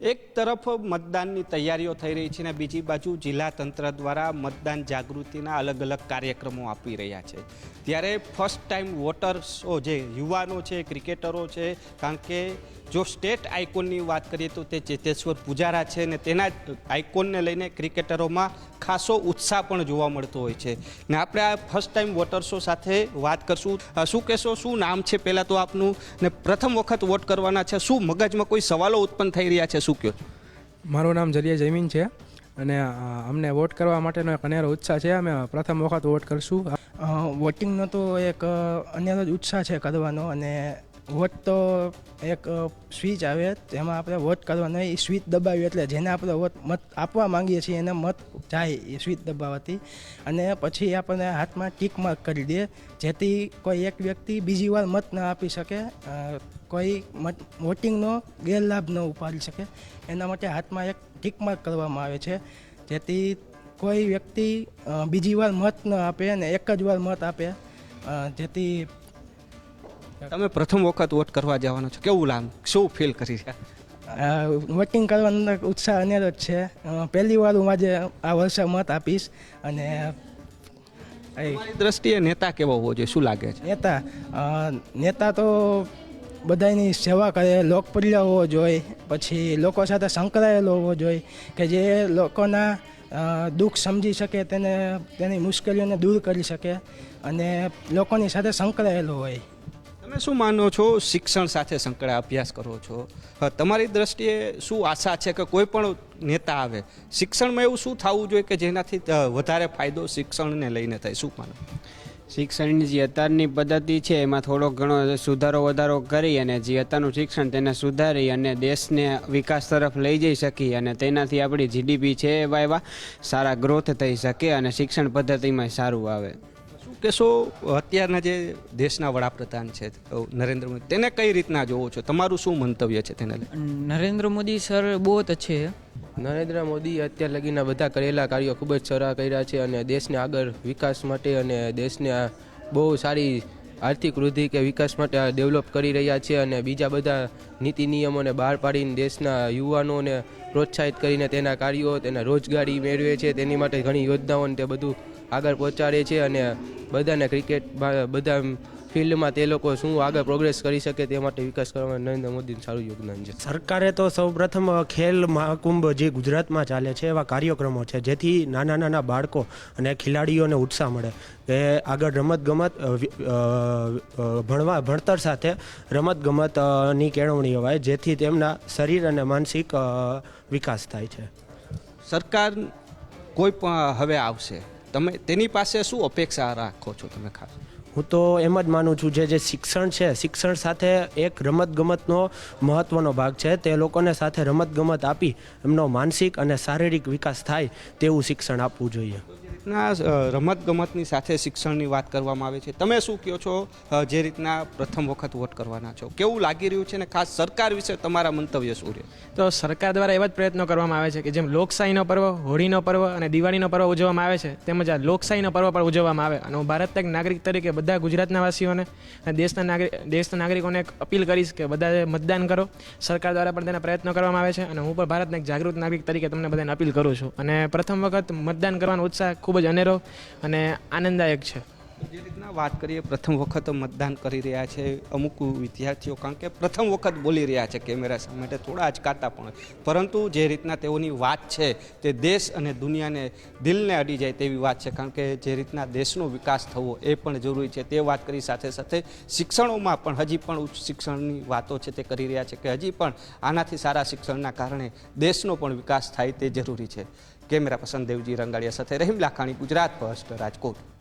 એક તરફ મતદાનની તૈયારીઓ થઈ રહી છે અને બીજી બાજુ જિલ્લા તંત્ર દ્વારા મતદાન જાગૃતિના અલગ અલગ કાર્યક્રમો આપી રહ્યા છે. ત્યારે ફર્સ્ટ ટાઈમ વોટર્સો જે યુવાનો છે, ક્રિકેટરો છે, કારણ કે જો સ્ટેટ આઇકોનની વાત કરીએ તો તે ચેતેશ્વર પૂજારા છે ને તેના આઇકોનને લઈને ક્રિકેટરોમાં ખાસો ઉત્સાહ પણ જોવા મળતો હોય છે. ને આપણે આ ફર્સ્ટ ટાઈમ વોટર્સો સાથે વાત કરશું. શું કહેશો? શું નામ છે પહેલાં તો આપનું? ને પ્રથમ વખત વોટ કરવાના છે. શું મગજમાં કોઈ સવાલો ઉત્પન્ન થઈ રહ્યા છે? શું કહો મારું નામ જરિયા જમીન છે અને અમને વોટ કરવા માટેનો એક અનેરો ઉત્સાહ છે. અમે પ્રથમ વખત વોટ કરશું. વોટિંગનો તો એક અનેરો જ ઉત્સાહ છે કરવાનો અને વોટ તો એક સ્વિચ આવે, તેમાં આપણે વોટ કરવાનો એ સ્વિચ દબાવી એટલે જેને આપણે વોટ મત આપવા માંગીએ છીએ, એને મત જાય એ સ્વિચ દબાવવાથી. અને પછી આપણને હાથમાં ટીક માર્ક કરી દે, જેથી કોઈ એક વ્યક્તિ બીજી વાર મત ન આપી શકે કોઈ મત, વોટિંગનો ગેરલાભ ન ઉપાડી શકે. એના માટે હાથમાં એક ટીક માર્ક કરવામાં આવે છે, જેથી કોઈ વ્યક્તિ બીજી વાર મત ન આપે અને એક જ વાર મત આપે જેથી તમે પ્રથમ વખત વોટ કરવા જવાનો છો. કેવું લાગ? શું ફીલ કરી વોટિંગ કરવાનો ઉત્સાહ અનેરો જ છે. પહેલી વાર હું આજે આ વર્ષે મત આપીશ અને એ તમારી દ્રષ્ટિએ નેતા કેવો હોવો જોઈએ? શું લાગે છે? નેતા નેતા તો બધાની સેવા કરે લોકપ્રિય હોવો જોઈએ. પછી લોકો સાથે સંકળાયેલો હોવો જોઈએ કે જે લોકોના દુઃખ સમજી શકે તેને તેની મુશ્કેલીઓને દૂર કરી શકે અને લોકોની સાથે સંકળાયેલો હોય. તમે શું માનો છો? શિક્ષણ સાથે સંકળાય અભ્યાસ કરો છો. તમારી દ્રષ્ટિએ શું આશા છે કે કોઈ પણ નેતા આવે? શિક્ષણમાં એવું શું થવું જોઈએ કે જેનાથી વધારે ફાયદો શિક્ષણને લઈને થાય? શું માનો? શિક્ષણની જે અત્યારની પદ્ધતિ છે, એમાં થોડો ઘણો સુધારો વધારો કરી અને જે અત્યારનું શિક્ષણ તેને સુધારી અને દેશને વિકાસ તરફ લઈ જઈ શકી અને તેનાથી આપણી જીડીપી છે એવા એવા સારા ગ્રોથ થઈ શકે અને શિક્ષણ પદ્ધતિમાં સારું આવે. શું કહેશો અત્યારના જે દેશના વડાપ્રધાન છે નરેન્દ્ર મોદી તેને કઈ રીતના જોવો છો? તમારું શું મંતવ્ય છે તેને નરેન્દ્ર મોદી સર બહુ જ છે. નરેન્દ્ર મોદી અત્યાર લગીના બધા કરેલા કાર્યો ખૂબ જ સારા કર્યા છે અને દેશને આગળ વિકાસ માટે અને દેશને બહુ સારી આર્થિક વૃદ્ધિ કે વિકાસ માટે ડેવલપ કરી રહ્યા છે અને બીજા બધા નીતિ નિયમોને બહાર પાડીને દેશના યુવાનોને પ્રોત્સાહિત કરીને તેના કાર્યો, તેના રોજગારી મેળવે છે. તેની માટે ઘણી યોજનાઓને તે બધું આગળ પહોંચાડે છે અને બધાને ક્રિકેટ બધા ફિલ્ડમાં તે લોકો શું આગળ પ્રોગ્રેસ કરી શકે તે માટે વિકાસ કરવામાં નરેન્દ્ર મોદીનું સારું યોગદાન છે. સરકારે તો સૌપ્રથમ ખેલ મહાકુંભ જે ગુજરાતમાં ચાલે છે એવા કાર્યક્રમો છે જેથી નાના નાના બાળકો અને ખેલાડીઓને ઉત્સાહ મળે. કે આગળ રમત ગમત ભણવા ભણતર સાથે રમત ગમતની કેળવણી હોય જેથી તેમના શરીર અને માનસિક વિકાસ થાય છે. સરકાર કોઈ પણ હવે આવશે તમે તેની પાસે શું અપેક્ષા રાખો છો તમે ખાસ? હું તો એમ જ માનું છું, જે જે શિક્ષણ છે, શિક્ષણ સાથે એક રમત ગમતનો મહત્વનો ભાગ છે. તે લોકોને સાથે રમત ગમત આપી એમનો માનસિક અને શારીરિક વિકાસ થાય તેવું શિક્ષણ આપવું જોઈએ. રીતના રમત ગમતની સાથે શિક્ષણની વાત કરવામાં આવે છે. તમે શું કહો છો જે રીતના પ્રથમ વખત વોટ કરવાના છો? કેવું લાગી રહ્યું છે ને ખાસ સરકાર વિશે તમારા મંતવ્ય શું રહે? તો સરકાર દ્વારા એવા જ પ્રયત્નો કરવામાં આવે છે કે જેમ લોકશાહીનો પર્વ, હોળીનો પર્વ અને દિવાળીનો પર્વ ઉજવવામાં આવે છે, તેમજ આ લોકશાહીનો પર્વ પણ ઉજવવામાં આવે. અને હું ભારતના એક નાગરિક તરીકે બધા ગુજરાતના વાસીઓને અને દેશના નાગરિક દેશના નાગરિકોને એક અપીલ કરીશ કે બધા મતદાન કરો. સરકાર દ્વારા પણ તેના પ્રયત્નો કરવામાં આવે છે અને હું પણ ભારતના એક જાગૃત નાગરિક તરીકે તમને બધાને અપીલ કરું છું. અને પ્રથમ વખત મતદાન કરવાનો ઉત્સાહ ખૂબ જ અનેરો અને આનંદદાયક છે. જે રીતના વાત કરીએ, પ્રથમ વખત મતદાન કરી રહ્યા છે અમુક વિદ્યાર્થીઓ, કારણ કે પ્રથમ વખત બોલી રહ્યા છે કેમેરા સામે થોડા અચકાતા પણ. પરંતુ જે રીતના તેઓની વાત છે તે દેશ અને દુનિયાને દિલને અડી જાય તેવી વાત છે, કારણ કે જે રીતના દેશનો વિકાસ થવો એ પણ જરૂરી છે. તે વાત કરી સાથે સાથે શિક્ષણોમાં પણ હજી પણ ઉચ્ચ શિક્ષણની વાતો છે તે કરી રહ્યા છે કે હજી પણ આનાથી સારા શિક્ષણના કારણે દેશનો પણ વિકાસ થાય તે જરૂરી છે. કેમેરા પસંદ દેવજી રંગાડિયા સાથે રહીમ લાખાણી ગુજરાત ફર્સ્ટ રાજકોટ.